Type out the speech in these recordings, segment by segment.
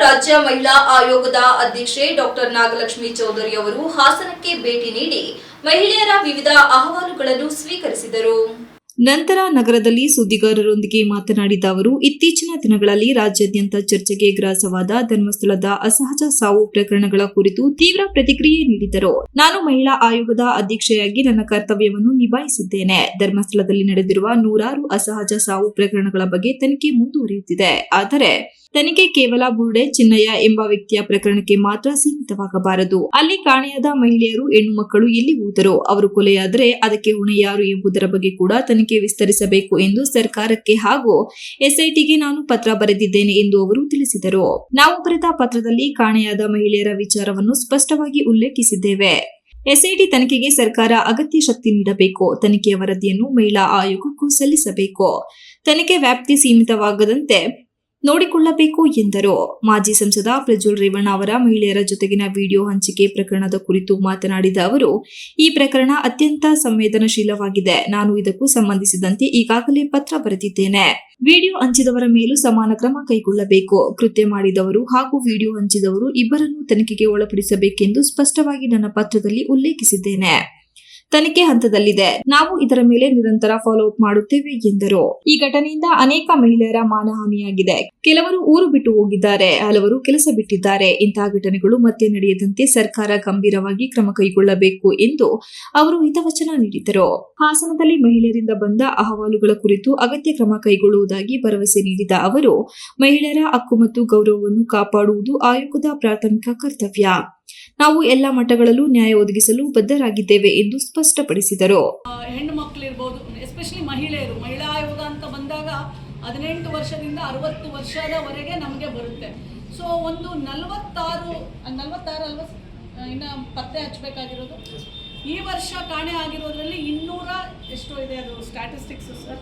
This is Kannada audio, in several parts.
ರಾಜ್ಯ ಮಹಿಳಾ ಆಯೋಗದ ಅಧ್ಯಕ್ಷೆ ಡಾಕ್ಟರ್ ನಾಗಲಕ್ಷ್ಮಿ ಚೌಧರಿ ಅವರು ಹಾಸನಕ್ಕೆ ಭೇಟಿ ನೀಡಿ ಮಹಿಳೆಯರ ವಿವಿಧ ಅಹವಾಲುಗಳನ್ನು ಸ್ವೀಕರಿಸಿದರು. ನಂತರ ನಗರದಲ್ಲಿ ಸುದ್ದಿಗಾರರೊಂದಿಗೆ ಮಾತನಾಡಿದ ಅವರು, ಇತ್ತೀಚಿನ ದಿನಗಳಲ್ಲಿ ರಾಜ್ಯಾದ್ಯಂತ ಚರ್ಚೆಗೆ ಗ್ರಾಸವಾದ ಧರ್ಮಸ್ಥಳದ ಅಸಹಜ ಸಾವು ಪ್ರಕರಣಗಳ ಕುರಿತು ತೀವ್ರ ಪ್ರತಿಕ್ರಿಯೆ ನೀಡಿದರು. ನಾನು ಮಹಿಳಾ ಆಯೋಗದ ಅಧ್ಯಕ್ಷೆಯಾಗಿ ನನ್ನ ಕರ್ತವ್ಯವನ್ನು ನಿಭಾಯಿಸಿದ್ದೇನೆ. ಧರ್ಮಸ್ಥಳದಲ್ಲಿ ನಡೆದಿರುವ ನೂರಾರು ಅಸಹಜ ಸಾವು ಪ್ರಕರಣಗಳ ಬಗ್ಗೆ ತನಿಖೆ ಮುಂದುವರಿಯುತ್ತಿದೆ. ಆದರೆ ತನಿಖೆ ಕೇವಲ ಬುರುಡೆ ಚಿನ್ನಯ್ಯ ಎಂಬ ವ್ಯಕ್ತಿಯ ಪ್ರಕರಣಕ್ಕೆ ಮಾತ್ರ ಸೀಮಿತವಾಗಬಾರದು. ಅಲ್ಲಿ ಕಾಣೆಯಾದ ಮಹಿಳೆಯರು, ಹೆಣ್ಣು ಮಕ್ಕಳು ಎಲ್ಲಿ ಹೋದರು ಅವರು ಕೊಲೆಯಾದರೆ ಅದಕ್ಕೆ ಹೊಣೆ ಯಾರು ಎಂಬುದರ ಬಗ್ಗೆ ಕೂಡ ತನಿಖೆ ವಿಸ್ತರಿಸಬೇಕು ಎಂದು ಸರ್ಕಾರಕ್ಕೆ ಹಾಗೂ ಎಸ್ಐಟಿಗೆ ನಾನು ಪತ್ರ ಬರೆದಿದ್ದೇನೆ ಎಂದು ಅವರು ತಿಳಿಸಿದರು. ನಾವು ಬರೆದ ಪತ್ರದಲ್ಲಿ ಕಾಣೆಯಾದ ಮಹಿಳೆಯರ ವಿಚಾರವನ್ನು ಸ್ಪಷ್ಟವಾಗಿ ಉಲ್ಲೇಖಿಸಿದ್ದೇವೆ. ಎಸ್ಐಟಿ ತನಿಖೆಗೆ ಸರ್ಕಾರ ಅಗತ್ಯ ಶಕ್ತಿ ನೀಡಬೇಕು. ತನಿಖೆಯ ವರದಿಯನ್ನು ಮಹಿಳಾ ಆಯೋಗಕ್ಕೂ ಸಲ್ಲಿಸಬೇಕು. ತನಿಖೆ ವ್ಯಾಪ್ತಿ ಸೀಮಿತವಾಗದಂತೆ ನೋಡಿಕೊಳ್ಳಬೇಕು ಎಂದರು. ಮಾಜಿ ಸಂಸದ ಪ್ರಜ್ವಲ್ ರೇವಣ್ಣ ಅವರ ಮಹಿಳೆಯರ ಜೊತೆಗಿನ ವಿಡಿಯೋ ಹಂಚಿಕೆ ಪ್ರಕರಣದ ಕುರಿತು ಮಾತನಾಡಿದ ಅವರು, ಈ ಪ್ರಕರಣ ಅತ್ಯಂತ ಸಂವೇದನಶೀಲವಾಗಿದೆ. ನಾನು ಇದಕ್ಕೂ ಸಂಬಂಧಿಸಿದಂತೆ ಈಗಾಗಲೇ ಪತ್ರ ಬರೆದಿದ್ದೇನೆ. ವಿಡಿಯೋ ಹಂಚಿದವರ ಮೇಲೂ ಸಮಾನ ಕ್ರಮ ಕೈಗೊಳ್ಳಬೇಕು. ಕೃತ್ಯ ಮಾಡಿದವರು ಹಾಗೂ ವಿಡಿಯೋ ಹಂಚಿದವರು ಇಬ್ಬರನ್ನೂ ತನಿಖೆಗೆ ಒಳಪಡಿಸಬೇಕೆಂದು ಸ್ಪಷ್ಟವಾಗಿ ನನ್ನ ಪತ್ರದಲ್ಲಿ ಉಲ್ಲೇಖಿಸಿದ್ದೇನೆ. ತನಿಖೆ ಹಂತದಲ್ಲಿದೆ. ನಾವು ಇದರ ಮೇಲೆ ನಿರಂತರ ಫಾಲೋ ಅಪ್ ಮಾಡುತ್ತೇವೆ ಎಂದರು. ಈ ಘಟನೆಯಿಂದ ಅನೇಕ ಮಹಿಳೆಯರ ಮಾನಹಾನಿಯಾಗಿದೆ. ಕೆಲವರು ಊರು ಬಿಟ್ಟು ಹೋಗಿದ್ದಾರೆ. ಹಲವರು ಕೆಲಸ ಬಿಟ್ಟಿದ್ದಾರೆ. ಇಂತಹ ಘಟನೆಗಳು ಮತ್ತೆ ನಡೆಯದಂತೆ ಸರ್ಕಾರ ಗಂಭೀರವಾಗಿ ಕ್ರಮ ಕೈಗೊಳ್ಳಬೇಕು ಎಂದು ಅವರು ಹಿತವಚನ ನೀಡಿದರು ಹಾಸನದಲ್ಲಿ ಮಹಿಳೆಯರಿಂದ ಬಂದ ಅಹವಾಲುಗಳ ಕುರಿತು ಅಗತ್ಯ ಕ್ರಮ ಕೈಗೊಳ್ಳುವುದಾಗಿ ಭರವಸೆ ನೀಡಿದ ಅವರು, ಮಹಿಳೆಯರ ಹಕ್ಕು ಮತ್ತು ಗೌರವವನ್ನು ಕಾಪಾಡುವುದು ಆಯೋಗದ ಪ್ರಾಥಮಿಕ ಕರ್ತವ್ಯ. ನಾವು ಎಲ್ಲ ಮಠಗಳಲ್ಲೂ ನ್ಯಾಯ ಒದಗಿಸಲು ಬದ್ಧರಾಗಿದ್ದೇವೆ ಎಂದು ಸ್ಪಷ್ಟಪಡಿಸಿದರು. ಹೆಣ್ಣು ಮಕ್ಕಳಿರ್ಬೋದು ಎಸ್ಪೆಷಲಿ ಮಹಿಳೆಯರು. ಮಹಿಳಾ ಆಯೋಗ ಅಂತ ಬಂದಾಗ ಹದಿನೆಂಟು ವರ್ಷದಿಂದ ಅರವತ್ತು ವರ್ಷದವರೆಗೆ ನಮಗೆ ಬರುತ್ತೆ. ಸೊ ಒಂದು ನಲವತ್ತಾರು ನಲವತ್ತಾರು ಅಲ್ವಾ? ಇನ್ನ ಪತ್ತೆ ಹಚ್ಚಬೇಕಾಗಿರೋದು? ಈ ವರ್ಷ ಕಾಣೆ ಆಗಿರೋದ್ರಲ್ಲಿ ಇನ್ನೂರ ಎಷ್ಟೋ ಇದೆ ಅದು statistics sir.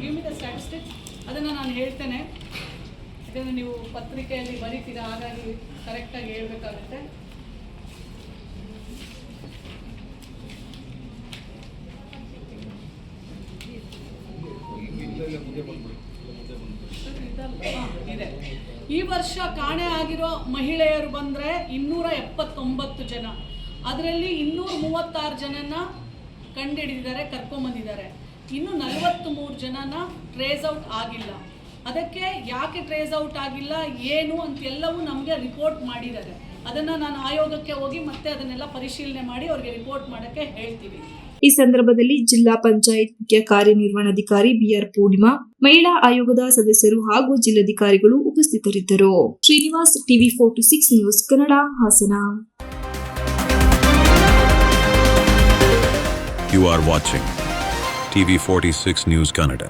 Give me the statistics ಅದನ್ನು ನಾನು ಹೇಳ್ತೇನೆ. ಇದನ್ನು ನೀವು ಪತ್ರಿಕೆಯಲ್ಲಿ ಬರೀತೀರಾ? ಹಾಗಾಗಿ ಕರೆಕ್ಟಾಗಿ ಹೇಳ್ಬೇಕಾಗುತ್ತೆ. ಈ ವರ್ಷ ಕಾಣೆ ಆಗಿರೋ ಮಹಿಳೆಯರು ಬಂದರೆ ಇನ್ನೂರ ಎಪ್ಪತ್ತೊಂಬತ್ತು ಜನ. ಅದರಲ್ಲಿ ಇನ್ನೂರ ಮೂವತ್ತಾರು ಜನನ ಕಂಡುಹಿಡಿದಿದ್ದಾರೆ ಕರ್ಕೊಂಬಂದಿದ್ದಾರೆ ಇನ್ನು ನಲವತ್ತು ಮೂರು ಜನನ ಟ್ರೇಸ್ ಔಟ್ ಆಗಿಲ್ಲ. ಅದಕ್ಕೆ ಯಾಕೆ ಟ್ರೇಸ್ ಔಟ್ ಆಗಿಲ್ಲ, ಏನು ಅಂತೆಲ್ಲವೂ ನಮಗೆ ರಿಪೋರ್ಟ್ ಮಾಡಿದ್ದಾರೆ. ಅದನ್ನು ನಾನು ಆಯೋಗಕ್ಕೆ ಹೋಗಿ ಮತ್ತೆ ಅದನ್ನೆಲ್ಲ ಪರಿಶೀಲನೆ ಮಾಡಿ ಅವ್ರಿಗೆ ರಿಪೋರ್ಟ್ ಮಾಡೋಕ್ಕೆ ಹೇಳ್ತೀವಿ. ಈ ಸಂದರ್ಭದಲ್ಲಿ ಜಿಲ್ಲಾ ಪಂಚಾಯತ್ ಮುಖ್ಯ ಕಾರ್ಯನಿರ್ವಹಣಾಧಿಕಾರಿ ಬಿಆರ್ ಪೂರ್ಣಿಮಾ, ಮಹಿಳಾ ಆಯೋಗದ ಸದಸ್ಯರು ಹಾಗೂ ಜಿಲ್ಲಾಧಿಕಾರಿಗಳು ಉಪಸ್ಥಿತರಿದ್ದರು Srinivas TV four two six news Kannada Hassan You are watching TV46 News Canada.